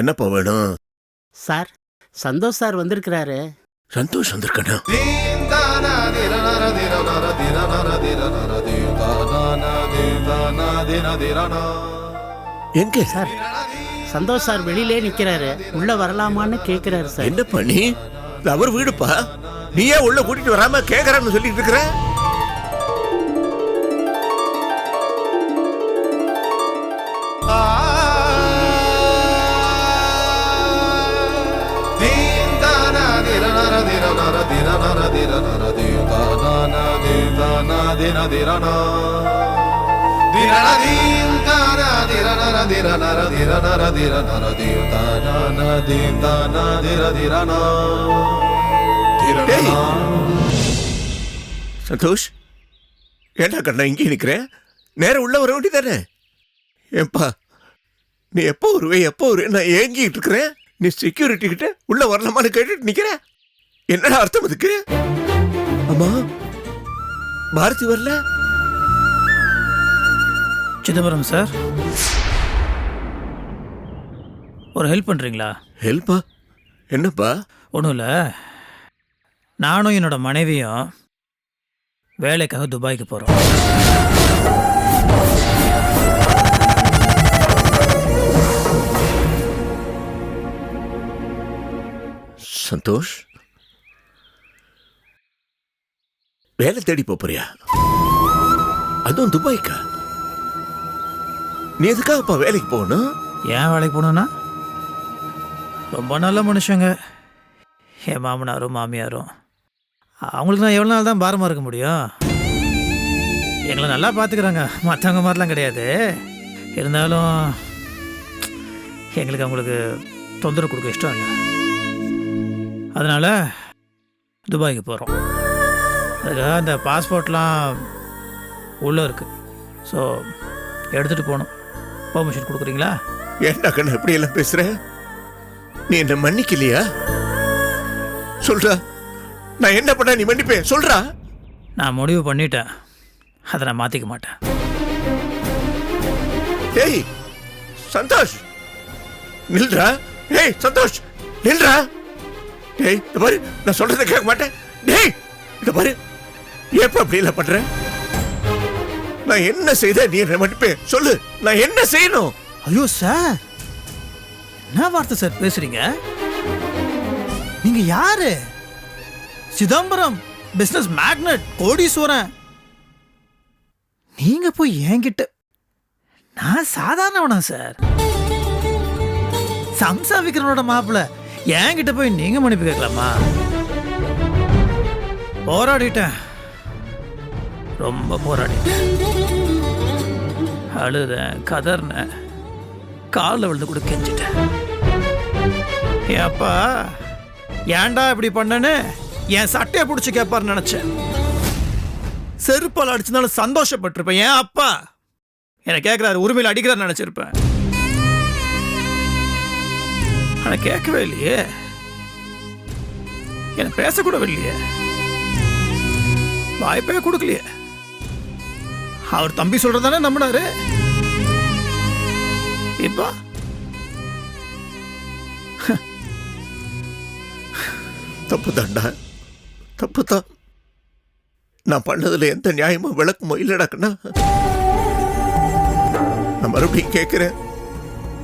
என்னப்பா வேணும்? Sir Santhosh sir வந்திருக்கிறாரு. சந்தோஷ் வந்திருக்கணும் எங்க? சார் சந்தோஷ் சார் வெளியிலே நிக்கிறாரு. உள்ள வரலாமான்னு கேக்குறாரு சார். என்ன பண்ணி அவர் வீடுப்பா. நீ ஏன் உள்ள கூட்டிட்டு வராம கேக்குறான்னு சொல்லிட்டு இருக்கிற? சந்தோஷ் ஏண்டா கண்ணா இங்கே நிற்கிறேன் நேரம் உள்ள வர வேண்டியதானே ஏப்பா நீ எப்போ வருவே எப்போ வருவே நான் ஏங்கிட்டு இருக்கிறேன். நீ செக்யூரிட்டி கிட்ட உள்ள வரலாமான்னு கேட்டுட்டு நிற்கிறேன் என்னடா அர்த்தம் அதுக்கு? அம்மா பாரதி வரல? சிதம்பரம் சார். ஒரு ஹெல்ப் பண்ணுறீங்களா ஹெல்ப்பா என்னப்பா? ஒன்றும் இல்லை. நானும் என்னோட மனைவியும் வேலைக்காக துபாய்க்கு போகிறோம் சந்தோஷ்? வேலை தேடி போறியா அதுவும் துபாய்க்கா? நீ எதுக்காகப்பா வேலைக்கு போகணும்? ஏன் வேலைக்கு போகணுன்னா ரொம்ப நல்ல மனுஷங்க. என் மாமனாரும் மாமியாரும். அவங்களுக்கு நான் எவ்வளோ நாள் தான் பாரமாக இருக்க முடியும்? எங்களை நல்லா பார்த்துக்கிறாங்க மற்றவங்க மாதிரிலாம் கிடையாது. இருந்தாலும் எங்களுக்கு அவங்களுக்கு தொந்தரவு கொடுக்க இஷ்டம் இல்லை. அதனால் துபாய்க்கு போகிறோம் அதுக்காக அந்த பாஸ்போர்ட்லாம் உள்ளே இருக்குது ஸோ எடுத்துகிட்டு போகணும் பெர்மிஷன் கொடுக்குறீங்களா? ஏன்டா கண்ணு எப்படி எல்லாம் பேசுற? நீ என்ன மன்னிக்கலையா? சொல்றா. நான் என்ன பண்ண நீ மன்னிப்பேன்? சொல்றா. நான் முடிவு பண்ணிட்டேன். அதை நான் மாற்றிக்க மாட்டேன். ஏய் சந்தோஷ். நில்றா. ஏய் சந்தோஷ். நில்றா. டேய் இந்த பாரு நான் சொல்றதை கேட்க மாட்டேன். டேய் இந்த பாரு. எப்ப அப்படி இல்ல பண்ற? நான் என்ன செய்த நீ என்ன மன்னிப்பேன் சொல்லு. நான் என்ன செய்யணும்? ஐயோ சார். என்ன வார்த்தை சார் பேசுறீங்க? நீங்க யாரு? சிதம்பரம் பிசினஸ் மேக்னட் கோடீஸ்வரன். நீங்க போய் என்கிட்ட நான் சாதாரணவனா சார்? சம்சா விக்ரமனோட மாப்பிள்ள என்கிட்ட போய் நீங்க மன்னிப்பு கேட்கலாமா? போராடிட்டேன். ரொம்ப போராடிட்டேன் அழுதேன் கதறினேன் காலில் விழுந்து கூட கெஞ்சிட்டேன். ஏப்பா ஏன்டா இப்படி பண்ணேன்னு என் சட்டையை பிடிச்சி கேட்பாருன்னு நினைச்சேன். செருப்பால் அடிச்சதுனால சந்தோஷப்பட்டிருப்பேன். ஏன் அப்பா? என்னை கேட்குறாரு உரிமையில் அடிக்கிறார் நினைச்சிருப்பேன். ஆனா கேட்கவே இல்லையே. எனக்கு பேசக்கூடவே இல்லையே. வாய்ப்பே கொடுக்கலையே. அவர் தம்பி சொல்றதானே நம்பினாரு? இப்போ. தப்பு தாண்டா தப்பு தான் நான் பண்ணதுல எந்த நியாயமும் விளக்குமோ இல்லடா கண்ணா நான் மறுபடியும் கேட்கிறேன்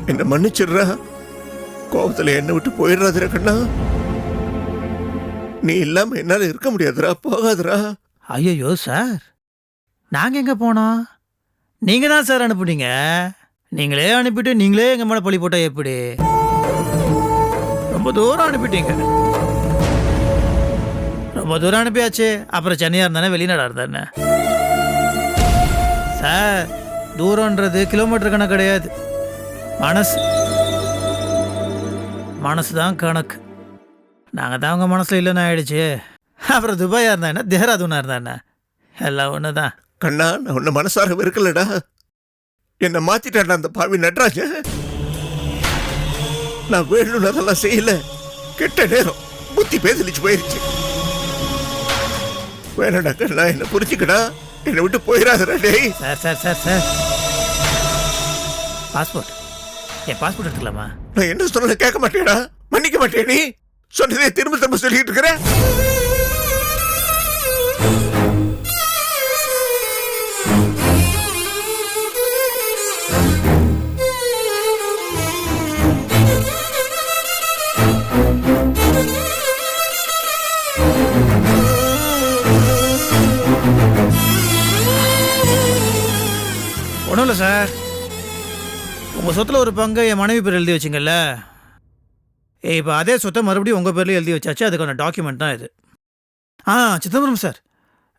என்ன மன்னிச்சிடுறா. கோபத்துல என்னை விட்டு போயிடுறாதுடா கண்ணா. நீ இல்லாம என்னால இருக்க முடியாதுடா போகாதுடா ஐயோ சார். நாங்கள் எங்கே போனோம்? நீங்கள் தான் சார் அனுப்புனீங்க. நீங்களே அனுப்பிட்டு நீங்களே எங்கள் மேலே பழி போட்டால் எப்படி? ரொம்ப தூரம் அனுப்பிட்டீங்க. ரொம்ப தூரம் அனுப்பியாச்சு. அப்புறம் சென்னையாக இருந்தானே வெளிநாடா இருந்தானே? சார் தூரன்றது கிலோமீட்டர் கணக்கு கிடையாது. மனசு. மனசு தான் கணக்கு. நாங்கள் தான் உங்கள் மனசில் இல்லைன்னு ஆயிடுச்சு. அப்புறம் துபாயாக இருந்தா என்ன? தேராதூனா இருந்தா என்ன? எல்லாம் ஒன்று தான் கண்ணா நான் உன்னை மனசார வெறுக்கலடா என்னை மாத்திட்டான்டா அந்த பாவி நட்ராஜன் நான் வேணும்னு அதெல்லாம் செய்யல. கெட்ட நேரம் புத்தி பேதலிச்சு போயிருச்சு. வேணடா கண்ணா என்ன புரிஞ்சுக்கடா. என்னை விட்டு போயிடாதடா டேய். Sir sir sir sir. Passport என் பாஸ்போர்ட் எடுத்துக்கலாமா? நான் என்ன சொன்ன கேட்க மாட்டேடா. மன்னிக்க மாட்டே நீ. சொன்னதே திரும்ப திரும்ப சொல்லிட்டு இருக்கிற. சார். உங்கள் சொத்தில் ஒரு பங்கு என் மனைவி பேர் எழுதி வச்சிங்கல்ல? ஏ இப்போ அதே சொத்தை மறுபடியும் உங்கள் பேர்லேயும் எழுதி வச்சாச்சு அதுக்கான டாக்குமெண்ட் தான் இது. ஆ சிதம்பரம் சார்.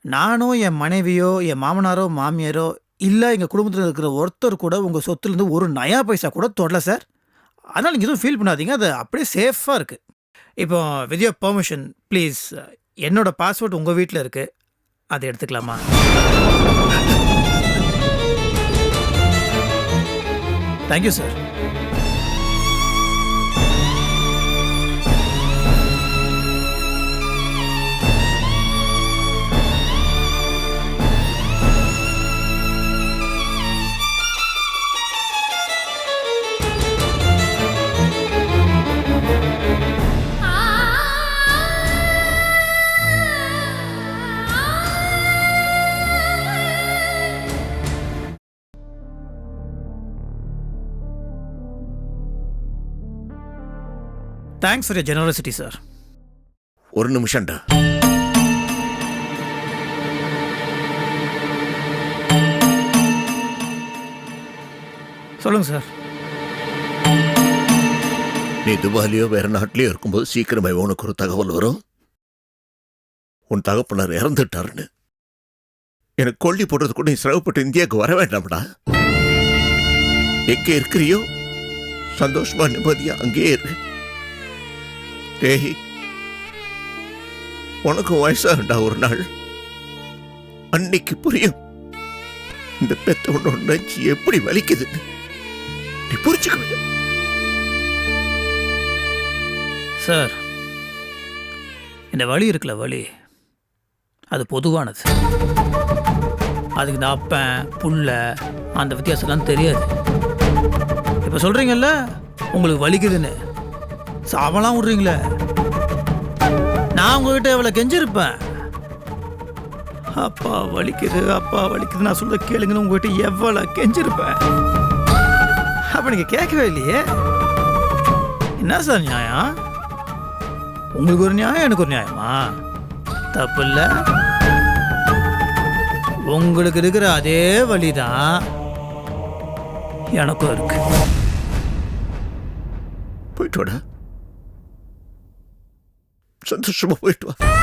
நானும் என் மனைவியோ என் மாமனாரோ மாமியாரோ இல்லை எங்கள் குடும்பத்தில் இருக்கிற ஒருத்தர் கூட உங்கள் சொத்துலேருந்து ஒரு நயா பைசா கூட தொடல சார். அதனால் நீங்கள் எதுவும் ஃபீல் பண்ணாதீங்க அது அப்படியே சேஃபாக இருக்குது இப்போ வித் யோர் பர்மிஷன் ப்ளீஸ் என்னோட பாஸ்வேர்ட் உங்கள் வீட்டில் இருக்குது அதை எடுத்துக்கலாமா? Thank you sir thanks for your generosity sir ஒரு நிமிஷம்டா சொல்லுங்கள் சார் நீ துபாலியோ வேற நாட்டிலயோ இருக்கும்போது சீக்கிரமே உனக்கு ஒரு தகவல் வரும். உன் தகப்பனார் இறந்துட்டாருன்னு. எனக்கு கொல்லி போடுறது கூட நீ சிரமப்பட்டு இந்தியாவுக்கு வர வேண்டாம்டா. எங்க இருக்கிறியோ? சந்தோஷமா நிம்மதியா அங்கேயே இரு. டேய் உனக்கும் வயசாகண்டா ஒரு நாள்? அன்னைக்கு புரியும். இந்த பெத்தவனோட நெஞ்சு எப்படி வலிக்குது? நீ புரிச்சுக்க சார் இந்த வழி இருக்குல்ல வழி அது பொதுவானது. அதுக்கு இந்த அப்பன் புள்ள அந்த வித்தியாசம்லாம் தெரியாது. இப்போ சொல்கிறீங்கல்ல உங்களுக்கு வலிக்குதுன்னு. சாவலாம் விட்றீங்களே? நான் உங்ககிட்ட எவ்வளோ கெஞ்சிருப்பேன். அப்பா வலிக்குது அப்பா வலிக்குது நான் சொல்ல கேளுங்கன்னு உங்ககிட்ட எவ்வளோ கெஞ்சிருப்பேன். அப்போ நீங்கள் கேட்கவே இல்லையே. என்ன சார் நியாயம்? உங்களுக்கு ஒரு நியாயம் எனக்கு ஒரு நியாயமா? தப்பு இல்ல. உங்களுக்கு இருக்கிற அதே வழிதான் எனக்கும் இருக்கு. போயிட்டு வாடா சந்தோஷமா போயிட்டு வா ஆ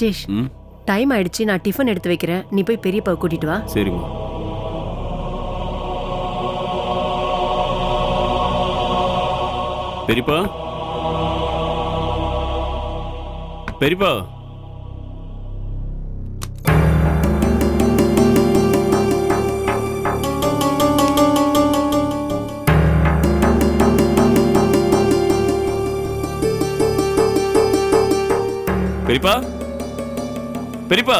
ராஜேஷ் டைம் ஆயிடுச்சு நான் டிஃபன் எடுத்து வைக்கிறேன். நீ போய் பெரியப்பாவை கூட்டிட்டு வா. சரிம்மா. பெரியப்பா? பெரியப்பா? பெரியப்பா? பெரியப்பா.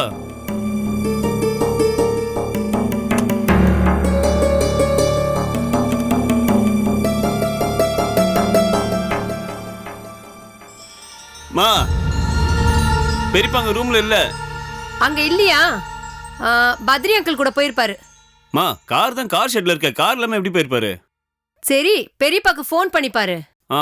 மா பெரியப்பா அங்க ரூம்ல இல்ல. அங்க இல்லையா? பத்ரி அங்கிள் கூட போயிருப்பாரு. மா கார் தான் கார் ஷெட்ல இருக்க. கார் இல்லாம எப்படி போயிருப்பாரு? சரி பெரியப்பாக்கு ஃபோன் பண்ணி பாரு ஆ.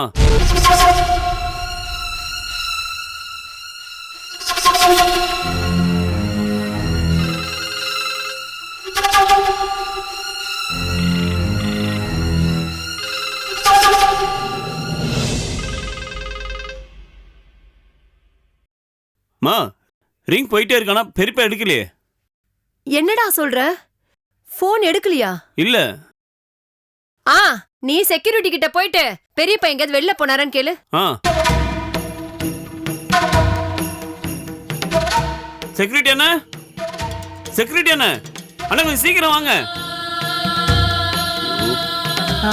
ரிங் போயிட்டே இருக்கானா? பெரியப்பா எடுக்கலையே. என்னடா சொல்ற? ஃபோன் எடுக்கலையா? இல்ல. ஆ நீ செக்யூரிட்டி கிட்ட போயிட்டு பெரியப்பா எங்கேயாவது வெளில போனாரான்னு கேளு. ஆ. செக்யூரிட்டி அண்ணா? செக்யூரிட்டி அண்ணா? அண்ணா கொஞ்சம் சீக்கிரம் வாங்க. ஆ,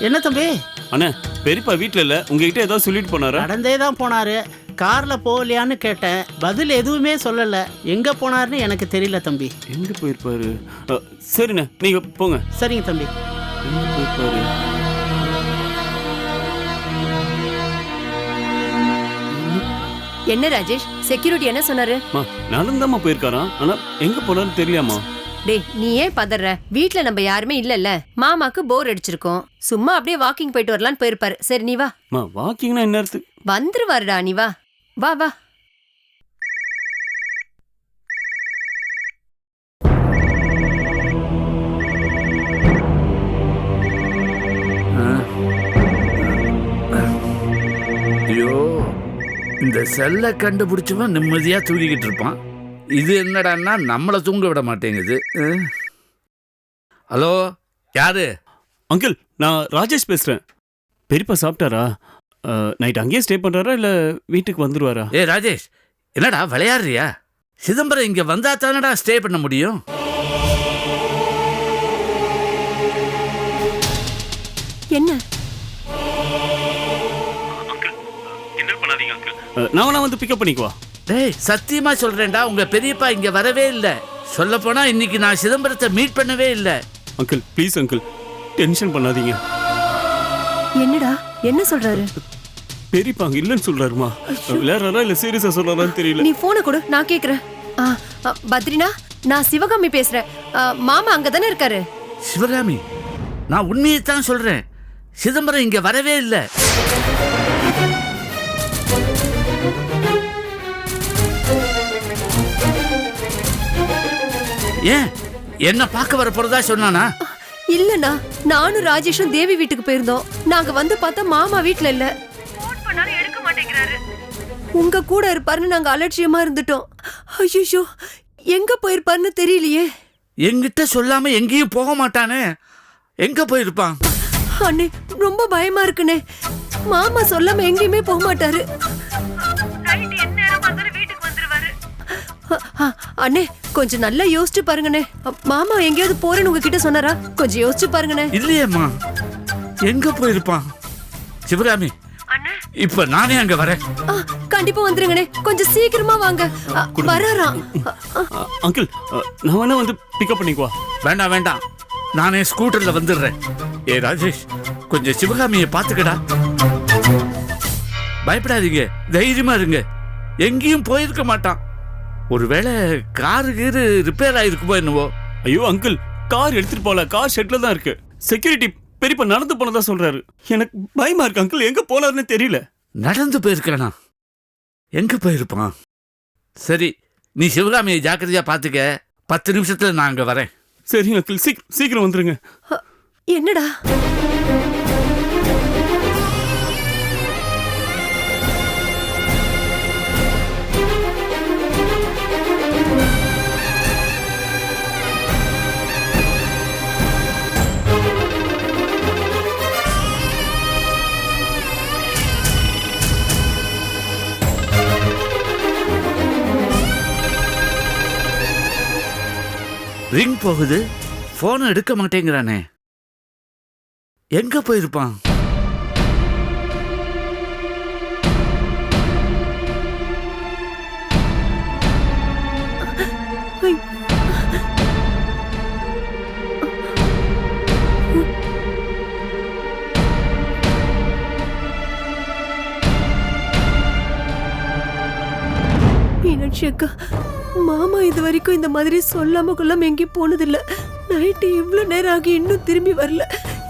என்ன தம்பி? அண்ணா பெரியப்பா வீட்ல இல்ல. உங்ககிட்ட ஏதாவது சொல்லிட்டு போனாரா? நடந்தே தான் போனாரு. கார்ல போகலையான்னு கேட்டேன். பதில் எதுவுமே சொல்லல. எங்க போனாருன்னு எனக்கு தெரியல தம்பி. எங்க போயிருப்பாரு? அ, சரிண்ணே நீங்க போங்க. சரிங்க தம்பி. எங்க போயிருப்பாரு? என்ன ராஜேஷ்? செக்யூரிட்டி என்ன சொன்னாரு? மா நடந்தாமா போயிருக்காராம் ஆனா எங்க போனான்னு தெரியலையாமா டேய் நீ ஏன் பதற? வீட்ல நம்ம யாருமே இல்லல்ல. மாமாக்கு போர் அடிச்சிருக்கோம். சும்மா அப்படியே வாக்கிங் போயிட்டு வரலான்னு போயிருப்பாரு. சரி நீ வா. மா வாக்கிங்னா என்ன நேரத்துக்கு வந்துருவாருடா நீ வா. வா வா. ஐயோ இந்த செல்லை கண்டுபிடிச்சவன் நிம்மதியா தூங்கிக்கிட்டு இருப்பான். இது என்னடான்னா நம்மளை தூங்க விட மாட்டேங்குது. ஹலோ யாரு? அங்கிள் நான் ராஜேஷ் பேசுறேன். பெரியப்பா சாப்பிட்டாரா? நைட் அங்கேயே ஸ்டே பண்றாரா இல்ல வீட்டுக்கு வந்துருவாரா? ஏ ராஜேஷ் என்னடா விளையாடுறியா? சிதம்பரம் இங்க வந்தா தானடா ஸ்டே பண்ண முடியும்? என்ன? நான் வந்து பிக்கப் பண்ணிக்குவா டேய் சத்தியமா சொல்றேன்டா உங்க பெரியப்பா இங்க வரவே இல்லை. சொல்ல போனா இன்னைக்கு நான் சிதம்பரத்தை மீட் பண்ணவே இல்லை. அங்கிள் ப்ளீஸ் அங்கிள் டென்ஷன் பண்ணாதீங்க. என்னடா? என்ன சொல்றாரு? பெரியப்பா அங்க இல்லைன்னு சொல்றாருமா. விளையாடுறாரா இல்ல சீரியஸா சொல்றாரான்னு தெரியல. நீ போனை கொடு நான் கேக்குறேன். ஆ, ஆ, பத்ரினா நான் சிவகாமி பேசுறேன். ஆ, மாமா அங்கதானே இருக்காரு? சிவகாமி நான் உண்மையை தான் சொல்றேன். சிதம்பரம் இங்க வரவே இல்லை. ஏன்? என்ன பார்க்க வர போறதா சொன்னானா? இல்லண்ணா நானும் ராஜேஷும் தேவி வீட்டுக்கு போயிருந்தோம். நாங்க வந்து பார்த்தா மாமா வீட்ல இல்ல. உங்க கூட இருப்பாருன்னு நாங்க அலட்சியமா இருந்துட்டோம். ஐயோ எங்க போயிருப்பாருன்னு தெரியலையே. என்கிட்ட சொல்லாம எங்கேயும் போக மாட்டானே. எங்க போயிருப்பான்? அண்ணே ரொம்ப பயமா இருக்குனே மாமா சொல்லாம எங்கேயுமே போக மாட்டாரு. அண்ணே கொஞ்சம் நல்லா யோசிச்சு பாருங்கண்ணே. மாமா எங்கேயாவது போறேன்னு உங்ககிட்ட சொன்னாரா? கொஞ்சம் யோசிச்சு பாருங்கண்ணே. இல்லையேம்மா. எங்க போயிருப்பான்? சிவராமி இப்ப நானே அங்க வரேன். கண்டிப்பா வந்துருங்கண்ணே. கொஞ்சம் சீக்கிரமா வாங்க. வராராம் அங்கிள் நான் வேணா வந்து பிக்கப் பண்ணிக்குவா? வேண்டாம் வேண்டாம். நானே ஸ்கூட்டர்ல வந்துடுறேன். ஏ ராஜேஷ் கொஞ்சம் சிவகாமியை பாத்துக்கடா பயப்படாதீங்க. தைரியமா இருங்க. எங்கேயும் போயிருக்க மாட்டான். ஒருவேளை காரு கீரு ரிப்பேர் ஆயிருக்குமோ என்னவோ. ஐயோ அங்கிள் கார் எடுத்துட்டு போல கார் ஷெட்ல தான் இருக்கு. செக்யூரிட்டி பெரியப்பா நடந்து போனதா சொல்றாரு. எனக்கு பயமா இருக்கு அங்கிள் எங்க போனாருன்னு தெரியல. நடந்து போயிருக்கானா எங்க போயிருப்பான்? சரி நீ சிவகாமியை ஜாக்கிரதையா பாத்துக்க. பத்து நிமிஷத்துல நான் அங்க வரேன். சரி அங்கிள் சீக்கிரம் சீக்கிரம் வந்துருங்க. என்னடா? ரிங் போகுது ஃபோனை எடுக்க மாட்டேங்கிறானே எங்க போயிருப்பான் மீனாட்சி அக்கா மாமா இது வரைக்கும் இந்த மாதிரி சொல்லாம கொள்ளாம எங்கேயும் போனதில்ல. நைட்டு இவ்வளோ நேரம் ஆகி இன்னும் திரும்பி வரல.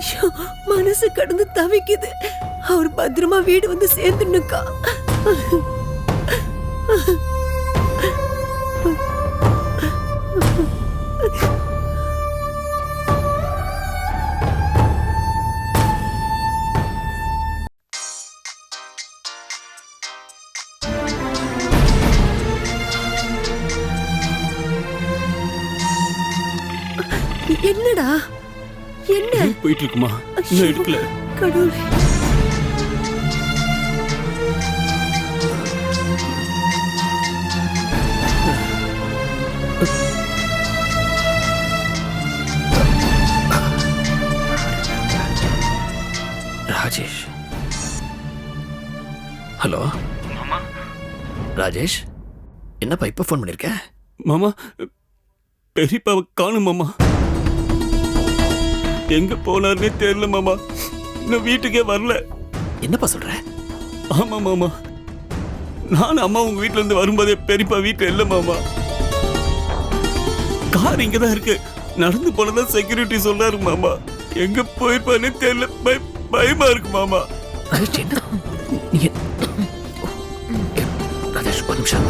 ஐயோ, மனசு கடந்து தவிக்குது. அவர் பத்திரமா வீடு வந்து சேர்ந்துன்னுக்கா. போயிட்டு இருக்குமா இன்னும் எடுக்கல கடவுளே. ராஜேஷ். ஹலோ? ராஜேஷ் என்னப்பா இப்போ ஃபோன் பண்ணியிருக்க மாமா பெரியப்பாவை காணும் மாமா. எங்க போனார்னே தெரியல மாமா. இன்னும் வீட்டுக்கே வரல. என்னப்பா சொல்ற? ஆமா மாமா. நான் அம்மா உங்க வீட்ல இருந்து வரும்போதே பெரியப்பா வீட்டுல இல்ல மாமா. கார் இங்க தான் இருக்கு. நடந்து போனதா செக்யூரிட்டி சொல்றாரு மாமா. எங்க போயிருப்பானே தெரியல. பய- பயமா இருக்கு மாமா. ராஜேஷ் ஒரு நிமிஷம்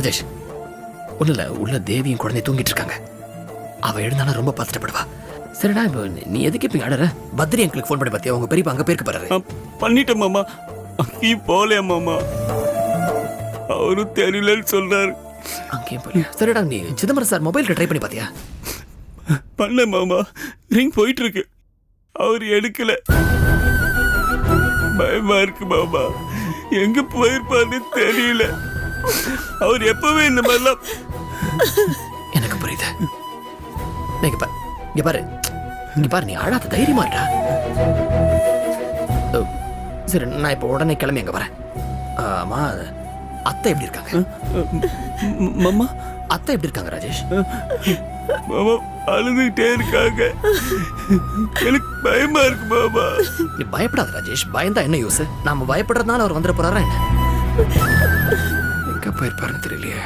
ராஜேஷ் ஒன்றும் இல்லை உள்ள தேவியும் குழந்தை தூங்கிட்டு இருக்காங்க. அவ எழுந்தாலும் ரொம்ப பதட்டப்படுவா. சரிடா இப்போ நீ- எதுக்கு இப்போ அடற பத்ரி எங்களுக்கு ஃபோன் பண்ணி பார்த்தியா உங்க பெரியப்பா அங்கே போயிருக்க நான் பண்ணிட்டேன் மாமா. அங்கேயும் போகலையா மாமா? அவரும் தெரியலன்னு சொல்றாரு. அங்கேயும் போய் சரிடா நீ சிதம்பரம் சார் மொபைலுக்கு ட்ரை பண்ணி பார்த்தியா பண்ண மாமா. ரிங் போயிட்டு இருக்கு அவர் எடுக்கல. பயமா இருக்கு மாமா. எங்க போயிருப்பான்னு தெரியல. அவர் எப்பவே இந்த மாதிரிலாம். எனக்கு புரியுது. நீங்க பா இங்க பாரு. இங்க பாரு நீ அழாத தைரியமா இருடா. ஓ, சரி நான் இப்போ உடனே கிளம்பி அங்க வரேன். ஆமா அத்தை எப்படி இருக்காங்க? ம- மாமா அத்தை எப்படி இருக்காங்க ராஜேஷ்? மாமா அழுதுகிட்டே இருக்காங்க. எனக்கு பயமா இருக்கு மாமா. நீ பயப்படாத ராஜேஷ். பயந்தா என்ன யூஸ்? நாம பயப்படுறதுனால அவர் வந்துட போறாரா என்ன? எங்க போயிருப்பாருன்னு தெரியலையே.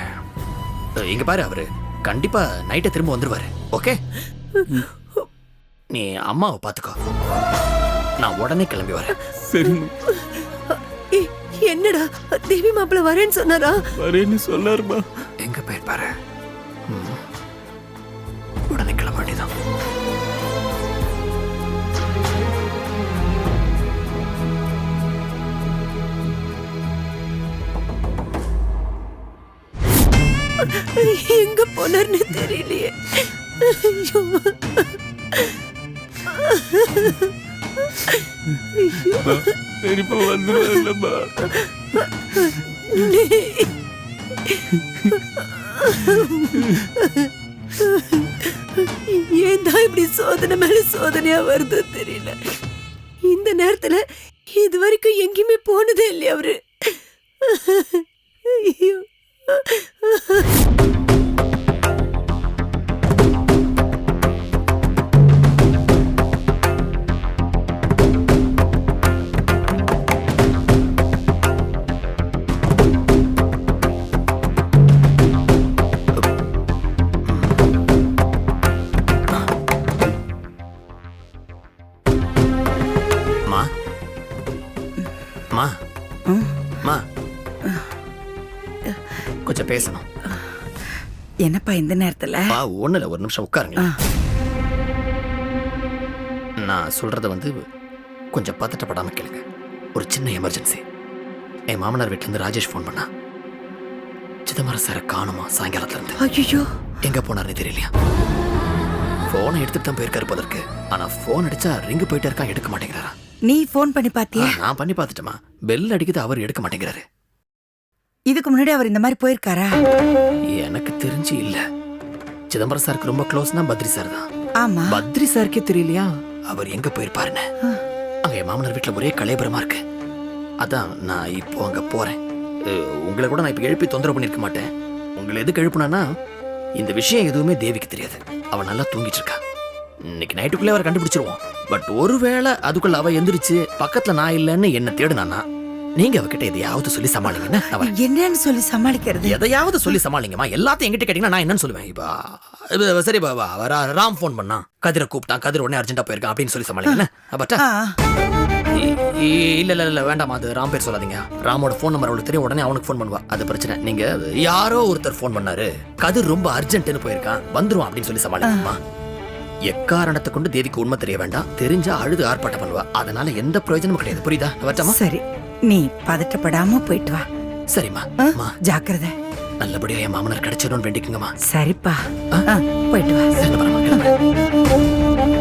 இங்க பாரு அவரு. கண்டிப்பா நைட்டை திரும்ப வந்துருவாரு. ஓகே நீ அம்மாவை பாத்துக்கோ. நான் உடனே கிளம்பி வரேன். சரி என்னடா? தேவி மாப்பிள்ள வரேன்னு சொன்னாரா? வரேன்னு சொன்னாருமா. எங்க போயிருப்பாரு? எங்க போனார்னு தெரியலையே. ஐயோ. பெரியப்பா. ஏன் தான் இப்படி சோதனை மேல சோதனையா வருதோ தெரியல. இந்த நேரத்துல இது வரைக்கும் எங்கேயுமே போனதே இல்லையா அவரு? ஐயோ. மா கொஞ்சம் பேசணும். என்னப்பா இந்த நேரத்துல? ஒண்ணு இல்ல ஒரு நிமிஷம் உட்காருங்க. நான் சொல்றத வந்து கொஞ்சம் பதட்டப்படாம கேளுங்க. ஒரு சின்ன எமர்ஜென்சி என் மாமனார் வீட்டுல இருந்து ராஜேஷ் ஃபோன் பண்ணா. சிதம்பரம் சாரை காணுமா சாயங்காலத்துல இருந்து? ஐயோ எங்க போனார்னு தெரியலையா? போனை எடுத்துட்டு தான் போயிருக்காரு போல இருக்கு. ஆனா போன் அடிச்சா ரிங்கு போயிட்டே இருக்கான் எடுக்க மாட்டேங்கிறாரா? நீ ஃபோன் பண்ணி பாத்தியா? ஆ, நான் பண்ணி பார்த்துட்டேமா பெல் அடிக்குது அவர் எடுக்க மாட்டேங்கிறாரு. இதுக்கு முன்னாடி அவர் இந்த மாதிரி போயிருக்காரா? எனக்கு தெரிஞ்சு இல்ல. சிதம்பரம் சாருக்கு ரொம்ப க்ளோஸ்னா பத்ரி சார் தான். ஆமா. பத்ரி சாருக்கே தெரியலையா? அவர் எங்க போயிருப்பாருன்னு. அங்க என் மாமனார் வீட்டுல ஒரே கலைபரமா இருக்கு. அதான் நான் இப்போ அங்க போறேன். அஹ், உங்களை கூட நான் இப்ப எழுப்பி தொந்தரவு பண்ணிருக்க மாட்டேன். உங்களை எதுக்கு எழுப்புனானா இந்த விஷயம் எதுவுமே தேவிக்கு தெரியாது. அவ நல்லா தூங்கிட்டு இருக்கா. இன்னைக்கு நைட்டுக்குள்ளே அவரை கண்டுபிடிச்சிருவோம். பட் ஒருவேளை அதுக்குள்ள அவ எந்திரிச்சு பக்கத்துல நான் இல்லைன்னு என்ன தேடுனானா நீங்க அவகிட்ட எதையாவது சொல்லி சமாளிங்கன்னு என்னன்னு சொல்லி சமாளிக்கிறது? எதையாவது சொல்லி சமாளிங்கம்மா. எல்லாத்தையும் என்கிட்ட கேட்டீங்கன்னா நான் என்னன்னு சொல்லுவேன். இப்போ சரி பா, பா, அவ ரா- ராம் ஃபோன் பண்ணான் கதிரை கூப்பிட்டான் கதிர் உடனே அர்ஜென்ட்டா போயிருக்கான் அப்படின்னு சொல்லி சமாளிங்க பட்டா இல்ல இல்ல இல்ல வேண்டாம் அது ராம் பேர் சொல்லாதீங்க. ராமோட ஃபோன் நம்பர் அவளுக்கு தெரியும் உடனே அவனுக்கு ஃபோன் பண்ணுவா. அது பிரச்சனை. நீங்க யாரோ ஒருத்தர் ஃபோன் பண்ணாரு. கதிர் ரொம்ப அர்ஜென்ட்னு போயிருக்கான். வந்துருவான் அப்படின்னு சொல்லி சமாளிங்கம்மா. எக்காரணத்தை கொண்டு தேவிக்கு உண்மை தெரிய வேண்டாம் தெரிஞ்சா அழுது ஆர்ப்பாட்டம் பண்ணுவா. அதனால எந்த பிரயோஜனமும் கிடையாது. புரியுதா? வரட்டாமா? சரி. நீ பதட்டப்படாம போயிட்டு வா. சரிம்மா. ஆ? அம்மா ஜாக்கிரதை. நல்லபடியா என் மாமனார் கிடைச்சிடும்னு வேண்டிக்குங்கம்மா. சரிப்பா. ஆ, போயிட்டு வா. சரி, நான் வரேம்மா, கிளம்புறேன்.